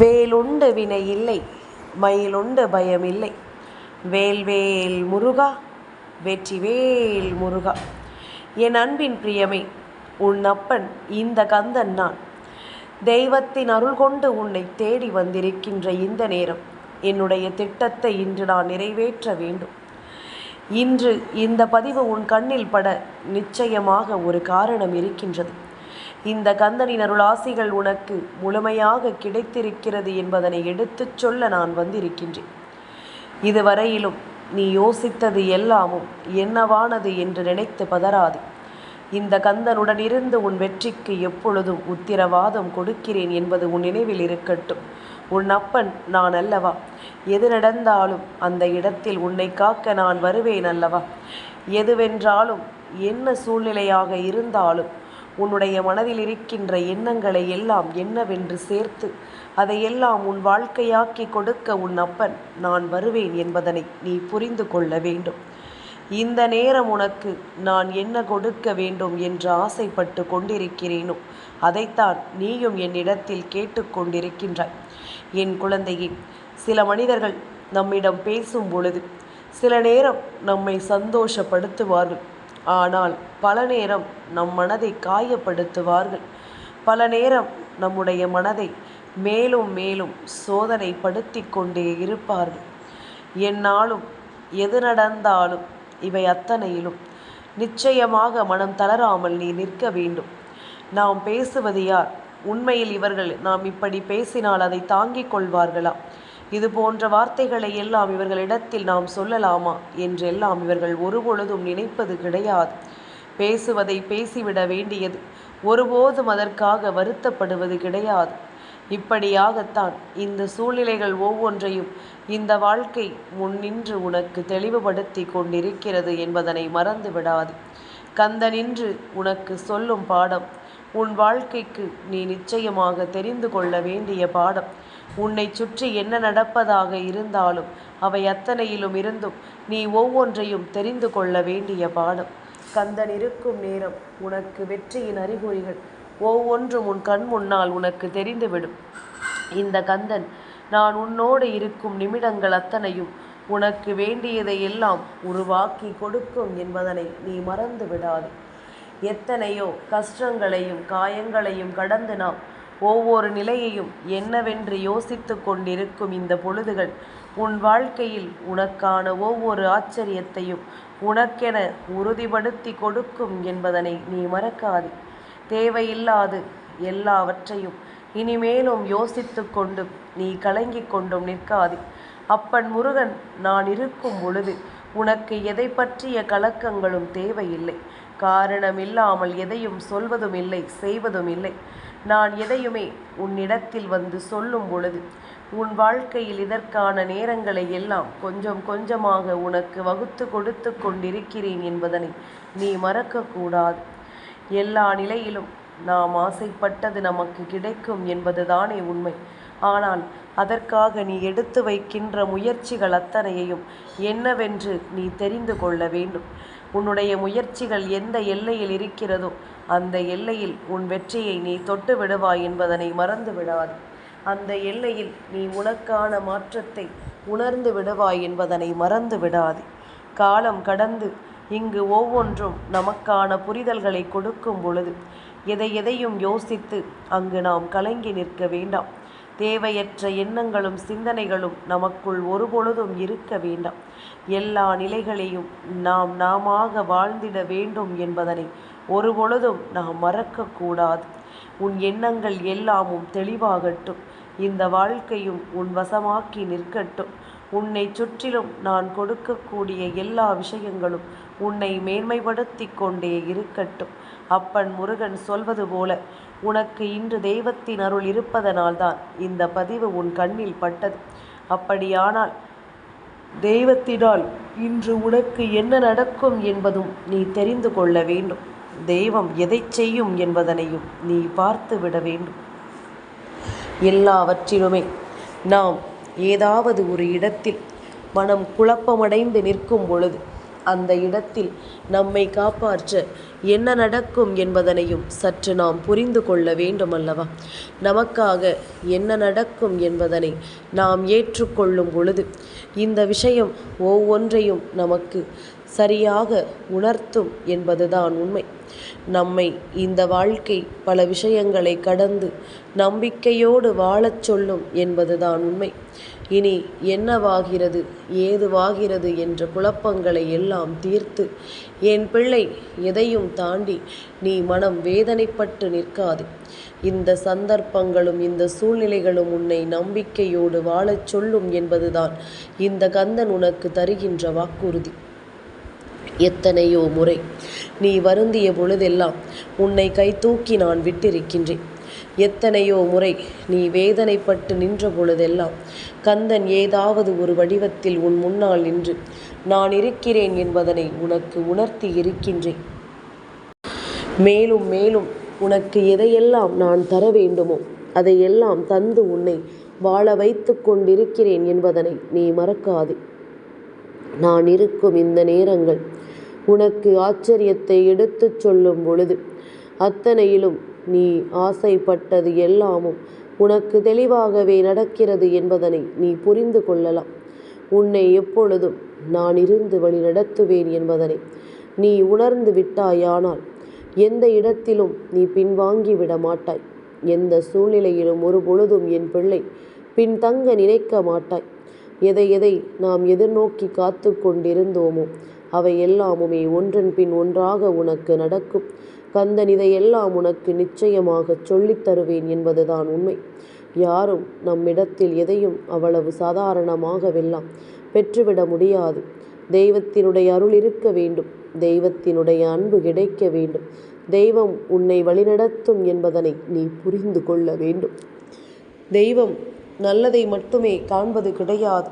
வேலுண்டு வினை இல்லை மயிலுண்டு பயமில்லை வேல்வேல் முருகா வெற்றிவேல் முருகா. என் அன்பின் பிரியமே உன் அப்பன் இந்த கந்தன் நான். தெய்வத்தின் அருள் கொண்டு உன்னை தேடி வந்திருக்கின்ற இந்த நேரம் என்னுடைய திட்டத்தை இன்று நான் நிறைவேற்ற வேண்டும். இன்று இந்த பதிவு உன் கண்ணில் பட நிச்சயமாக ஒரு காரணம் இருக்கின்றது. இந்த கந்தனின் அருளாசிகள் உனக்கு முழுமையாக கிடைத்திருக்கிறது என்பதனை எடுத்துச் சொல்ல நான் வந்திருக்கின்றேன். இதுவரையிலும் நீ யோசித்தது எல்லாமும் என்னவானது என்று நினைத்து பதறாது. இந்த கந்தனுடன் இருந்து உன் வெற்றிக்கு எப்பொழுதும் உத்திரவாதம் கொடுக்கிறேன் என்பது உன் நினைவில் இருக்கட்டும். உன் அப்பன் நான் அல்லவா? எது நடந்தாலும் அந்த இடத்தில் உன்னை காக்க நான் வருவேன் அல்லவா? எதுவென்றாலும் என்ன சூழ்நிலையாக இருந்தாலும் உன்னுடைய மனதில் இருக்கின்ற எண்ணங்களை எல்லாம் என்னவென்று சேர்த்து அதையெல்லாம் உன் வாழ்க்கையாக்கி கொடுக்க உன் அப்பன் நான் வருவேன் என்பதனை நீ புரிந்து கொள்ள வேண்டும். இந்த நேரம் உனக்கு நான் என்ன கொடுக்க வேண்டும் என்று ஆசைப்பட்டு கொண்டிருக்கிறேனோ அதைத்தான் நீயும் என்னிடத்தில் கேட்டுக்கொண்டிருக்கின்றாய் என் குழந்தையே சில மனிதர்கள் நம்மிடம் பேசும் பொழுது சில நேரம் நம்மை சந்தோஷப்படுத்துவார்கள். ஆனால் பல நேரம் நம் மனதை காயப்படுத்துவார்கள். பல நேரம் நம்முடைய மனதை மேலும் மேலும் சோதனைப்படுத்தி கொண்டே இருப்பார்கள். என்னாலும் எது நடந்தாலும் இவை அத்தனையிலும் நிச்சயமாக மனம் தளராமல் நீ நிற்க வேண்டும். நாம் பேசுவது யார்? உண்மையில் இவர்கள் நாம் இப்படி பேசினால் அதை தாங்கிக் கொள்வார்களா? இது போன்ற வார்த்தைகளை எல்லாம் இவர்களிடத்தில் நாம் சொல்லலாமா? என்றெல்லாம் இவர்கள் ஒருபொழுதும் நினைப்பது கிடையாது. பேசுவதை பேசிவிட வேண்டியது ஒருபோதும் அதற்காக வருத்தப்படுவது கிடையாது. இப்படியாகத்தான் இந்த சூழ்நிலைகள் ஒவ்வொன்றையும் இந்த வாழ்க்கை முன்னின்று உனக்கு தெளிவுபடுத்தி கொண்டிருக்கிறது என்பதனை மறந்து விடாது கந்தனின்று உனக்கு சொல்லும் பாடம் உன் வாழ்க்கைக்கு நீ நிச்சயமாக தெரிந்து கொள்ள வேண்டிய பாடம். உன்னை சுற்றி என்ன நடப்பதாக இருந்தாலும் அவை அத்தனையிலும் இருந்தும் நீ ஒவ்வொன்றையும் தெரிந்து கொள்ள வேண்டிய பாடம். கந்தன் இருக்கும் நேரம் உனக்கு வெற்றியின் அறிகுறிகள் ஒவ்வொன்றும் உன் கண் முன்னால் உனக்கு தெரிந்துவிடும். இந்த கந்தன் நான் உன்னோடு இருக்கும் நிமிடங்கள் அத்தனையும் உனக்கு வேண்டியதை எல்லாம் உருவாக்கி கொடுக்கும் என்பதனை நீ மறந்து விடாது எத்தனையோ கஷ்டங்களையும் காயங்களையும் கடந்து நாம் ஒவ்வொரு நிலையையும் என்னவென்று யோசித்து கொண்டிருக்கும் இந்த பொழுதுகள் உன் வாழ்க்கையில் உனக்கான ஒவ்வொரு ஆச்சரியத்தையும் உனக்கென உறுதிப்படுத்தி கொடுக்கும் என்பதனை நீ மறக்காது. தேவையில்லாது எல்லாவற்றையும் இனிமேலும் யோசித்து கொண்டும் நீ கலங்கி கொண்டும் நிற்காது. அப்பன் முருகன் நான் இருக்கும் பொழுது உனக்கு எதை பற்றிய கலக்கங்களும் தேவையில்லை. காரணமில்லாமல் எதையும் சொல்வதும் இல்லை செய்வதும் இல்லை நான் எதையுமே உன்னிடத்தில் வந்து சொல்லும் பொழுது உன் வாழ்க்கையில் இதற்கான நேரங்களை எல்லாம் கொஞ்சம் கொஞ்சமாக உனக்கு வகுத்து கொடுத்து கொண்டிருக்கிறேன் என்பதனை நீ மறக்கக்கூடாது. எல்லா நிலையிலும் நாம் ஆசைப்பட்டது நமக்கு கிடைக்கும் என்பதுதானே உண்மை. ஆனால் அதற்காக நீ எடுத்து வைக்கின்ற முயற்சிகள் அத்தனையையும் என்னவென்று நீ தெரிந்து கொள்ள வேண்டும். உன்னுடைய முயற்சிகள் எந்த எல்லையில் இருக்கிறதோ அந்த எல்லையில் உன் வெற்றியை நீ தொட்டு விடுவாய் என்பதனை மறந்து விடாது. அந்த எல்லையில் நீ உனக்கான மாற்றத்தை உணர்ந்து விடுவாய் என்பதனை மறந்து விடாது. காலம் கடந்து இங்கு ஒவ்வொன்றும் நமக்கான புரிதல்களை கொடுக்கும் பொழுது எதை எதையும் யோசித்து அங்கு நாம் கலங்கி நிற்க வேண்டாம். தேவையற்ற எண்ணங்களும் சிந்தனைகளும் நமக்குள் ஒருபொழுதும் இருக்க வேண்டாம். எல்லா நிலைகளையும் நாம் நாமாக வாழ்ந்திட வேண்டும் என்பதனை ஒருபொழுதும் நாம் மறக்கக்கூடாது. உன் எண்ணங்கள் எல்லாமும் தெளிவாகட்டும். இந்த வாழ்க்கையும் உன் வசமாக்கி நிற்கட்டும். உன்னை சுற்றிலும் நான் கொடுக்கக்கூடிய எல்லா விஷயங்களும் உன்னை மேன்மைப்படுத்தி கொண்டே இருக்கட்டும். அப்பன் முருகன் சொல்வது போல உனக்கு இன்று தெய்வத்தின் அருள் இருப்பதனால்தான் இந்த பதிவு உன் கண்ணில் பட்டது. அப்படியானால் தெய்வத்தினால் இன்று உனக்கு என்ன நடக்கும் என்பதும் நீ தெரிந்து கொள்ள வேண்டும். தெய்வம் எதை செய்யும் என்பதனையும் நீ பார்த்து விட வேண்டும். எல்லாவற்றிலுமே நாம் ஏதாவது ஒரு இடத்தில் மனம் குழப்பமடைந்து நிற்கும் பொழுது அந்த இடத்தில் நம்மை காப்பாற்ற என்ன நடக்கும் என்பதனையும் சற்று நாம் புரிந்து கொள்ள வேண்டும் அல்லவா நமக்காக என்ன நடக்கும் என்பதனை நாம் ஏற்றுக்கொள்ளும் பொழுது இந்த விஷயம் ஒவ்வொன்றையும் நமக்கு சரியாக உணர்த்தும் என்பதுதான் உண்மை. நம்மை இந்த வாழ்க்கை பல விஷயங்களை கடந்து நம்பிக்கையோடு வாழச் சொல்லும் என்பதுதான் உண்மை. இனி என்னவாகிறது ஏதுவாகிறது என்ற குழப்பங்களை எல்லாம் தீர்த்து என் பிள்ளை எதையும் தாண்டி நீ மனம் வேதனைப்பட்டு நிற்காது. இந்த சந்தர்ப்பங்களும் இந்த சூழ்நிலைகளும் உன்னை நம்பிக்கையோடு வாழச் சொல்லும் என்பதுதான் இந்த கந்தன் உனக்கு தருகின்ற வாக்குறுதி. எத்தனையோ முறை நீ வருந்திய பொழுதெல்லாம் உன்னை கைதூக்கி நான் விட்டிருக்கின்றேன். எத்தனையோ முறை நீ வேதனைப்பட்டு நின்ற பொழுதெல்லாம் கந்தன் ஏதாவது ஒரு வடிவத்தில் உன் முன்னால் நின்று நான் இருக்கிறேன் என்பதனை உனக்கு உணர்த்தி இருக்கின்றேன். மேலும் மேலும் உனக்கு எதையெல்லாம் நான் தர வேண்டுமோ அதையெல்லாம் தந்து உன்னை வாழ வைத்து கொண்டிருக்கிறேன் என்பதனை நீ மறக்காதே. நான் இருக்கும் இந்த நேரங்கள் உனக்கு ஆச்சரியத்தை எடுத்துச் சொல்லும் பொழுது அத்தனையிலும் நீ ஆசைப்பட்டது எல்லாமும் உனக்கு தெளிவாகவே நடக்கிறது என்பதனை நீ புரிந்து கொள்ளலாம். உன்னை எப்பொழுதும் நான் இருந்து வழி நடத்துவேன் என்பதனை நீ உணர்ந்து விட்டாயானால் எந்த இடத்திலும் நீ பின்வாங்கி விட மாட்டாய். எந்த சூழ்நிலையிலும் ஒரு பொழுதும் என் பிள்ளை பின்தங்க நினைக்க மாட்டாய். எதை எதை நாம் எதிர்நோக்கி காத்து கொண்டிருந்தோமோ அவை எல்லாமுமே ஒன்றன் பின் ஒன்றாக உனக்கு நடக்கும். கந்தன் இதையெல்லாம் உனக்கு நிச்சயமாகச் சொல்லித் தருவேன் என்பதுதான் உண்மை. யாரும் நம்மிடத்தில் எதையும் அவ்வளவு சாதாரணமாகவெல்லாம் பெற்றுவிட முடியாது. தெய்வத்தினுடைய அருள் இருக்க வேண்டும். தெய்வத்தினுடைய அன்பு கிடைக்க வேண்டும். தெய்வம் உன்னை வழிநடத்தும் என்பதனை நீ புரிந்து கொள்ள வேண்டும். தெய்வம் நல்லதை மட்டுமே காண்பது கிடையாது.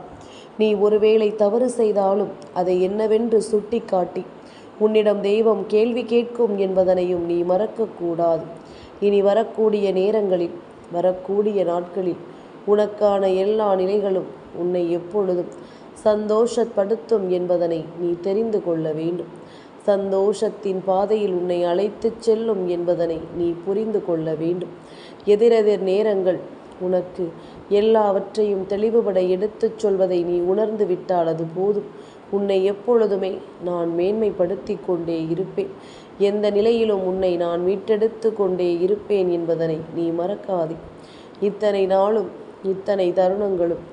நீ ஒருவேளை தவறு செய்தாலும் அதை என்னவென்று சுட்டிக்காட்டி உன்னிடம் தெய்வம் கேள்வி கேட்கும் என்பதனையும் நீ மறக்கக்கூடாது. இனி வரக்கூடிய நேரங்களில் வரக்கூடிய நாட்களில் உனக்கான எல்லா நிலைகளும் உன்னை எப்பொழுதும் சந்தோஷப்படுத்தும் என்பதனை நீ தெரிந்து கொள்ள வேண்டும். சந்தோஷத்தின் பாதையில் உன்னை அழைத்துச் செல்லும் என்பதனை நீ புரிந்து கொள்ள வேண்டும். எதிரெதிர் நேரங்கள் உனக்கு எல்லாவற்றையும் தெளிவுபட எடுத்துச் சொல்வதை நீ உணர்ந்து விட்டால் அது போதும். உன்னை எப்பொழுதுமே நான் மேன்மைப்படுத்தி கொண்டே இருப்பேன். எந்த நிலையிலும் உன்னை நான் மீட்டெடுத்து கொண்டே இருப்பேன் என்பதனை நீ மறக்காதே. இத்தனை நாளும் இத்தனை தருணங்களும்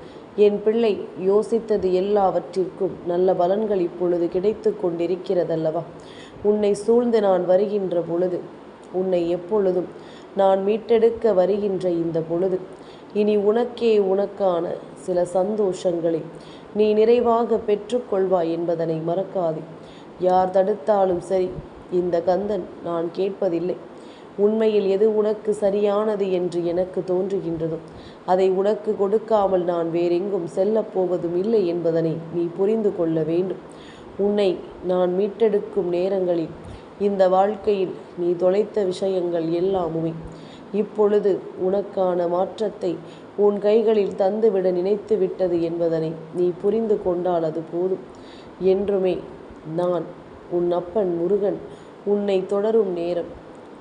என் பிள்ளை யோசித்தது எல்லாவற்றிற்கும் நல்ல பலன்கள் இப்பொழுது கிடைத்து கொண்டிருக்கிறதல்லவா? உன்னை சூழ்ந்து நான் வருகின்ற பொழுது உன்னை எப்பொழுதும் நான் மீட்டெடுக்க வருகின்ற இந்த பொழுது இனி உனக்கே உனக்கான சில சந்தோஷங்களை நீ நிறைவாக பெற்றுக்கொள்வாய் என்பதனை மறக்காதே. யார் தடுத்தாலும் சரி இந்த கந்தன் நான் கேட்பதில்லை. உண்மையில் எது உனக்கு சரியானது என்று எனக்கு தோன்றுகின்றதோ. அதை உனக்கு கொடுக்காமல் நான் வேறெங்கும் செல்லப் போவதும் இல்லை என்பதனை நீ புரிந்து கொள்ள வேண்டும். உன்னை நான் மீட்டெடுக்கும் நேரங்களில் இந்த வாழ்க்கையில் நீ தொலைத்த விஷயங்கள் எல்லாமுமே இப்பொழுது உனக்கான மாற்றத்தை உன் கைகளில் தந்துவிட நினைத்து விட்டது என்பதனை நீ புரிந்து கொண்டால் அது போதும். என்றுமே நான் உன் அப்பன் முருகன் உன்னை தொடரும் நேரம்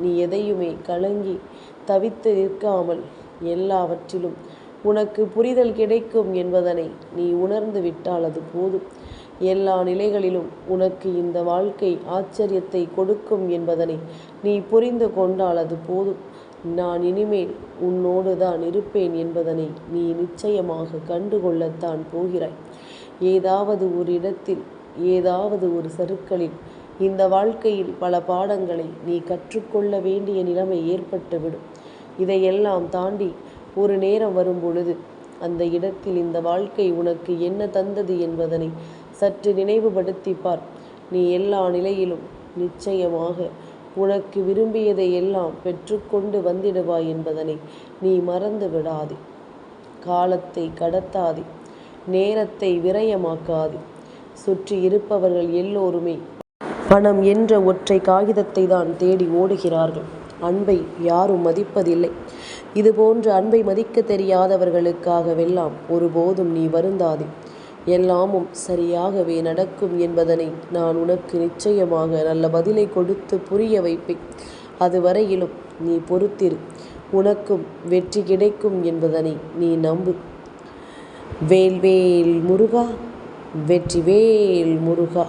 நீ எதையுமே கலங்கி தவித்து நிற்காமல் எல்லாவற்றிலும் உனக்கு புரிதல் கிடைக்கும் என்பதனை நீ உணர்ந்து விட்டால் அது போதும். எல்லா நிலைகளிலும் உனக்கு இந்த வாழ்க்கை ஆச்சரியத்தை கொடுக்கும் என்பதனை நீ புரிந்து கொண்டால் அது போதும். நான் இனிமேல் உன்னோடு தான் இருப்பேன் என்பதனை நீ நிச்சயமாக கண்டுகொள்ளத்தான் போகிறாய். ஏதாவது ஒரு இடத்தில் ஏதாவது ஒரு சருக்களில் இந்த வாழ்க்கையில் பல பாடங்களை நீ கற்றுக்கொள்ள வேண்டிய நிலைமை ஏற்பட்டுவிடும். இதையெல்லாம் தாண்டி ஒரு நேரம் வரும் பொழுது அந்த இடத்தில் இந்த வாழ்க்கை உனக்கு என்ன தந்தது என்பதனை சற்று நினைவுபடுத்திப்பார் நீ எல்லா நிலையிலும் நிச்சயமாக உனக்கு விரும்பியதை எல்லாம் பெற்றுக்கொண்டு வந்திடுவாய் என்பதனை நீ மறந்து விடாதே காலத்தை கடத்தாதே. நேரத்தை விரயமாக்காதே. சுற்றி இருப்பவர்கள் எல்லோருமே பணம் என்ற ஒற்றை காகிதத்தை தான் தேடி ஓடுகிறார்கள். அன்பை யாரும் மதிப்பதில்லை. இதுபோன்ற அன்பை மதிக்க தெரியாதவர்களுக்காகவெல்லாம் ஒருபோதும் நீ வருந்தாதே. எல்லாமும் சரியாகவே நடக்கும் என்பதனை நான் உனக்கு நிச்சயமாக நல்ல பதிலை கொடுத்து புரிய வைப்பேன். அதுவரையிலும் நீ பொறுத்திரு. உனக்கும் வெற்றி கிடைக்கும் என்பதனை நீ நம்பு. வேல்வேல் முருகா வெற்றிவேல் முருகா.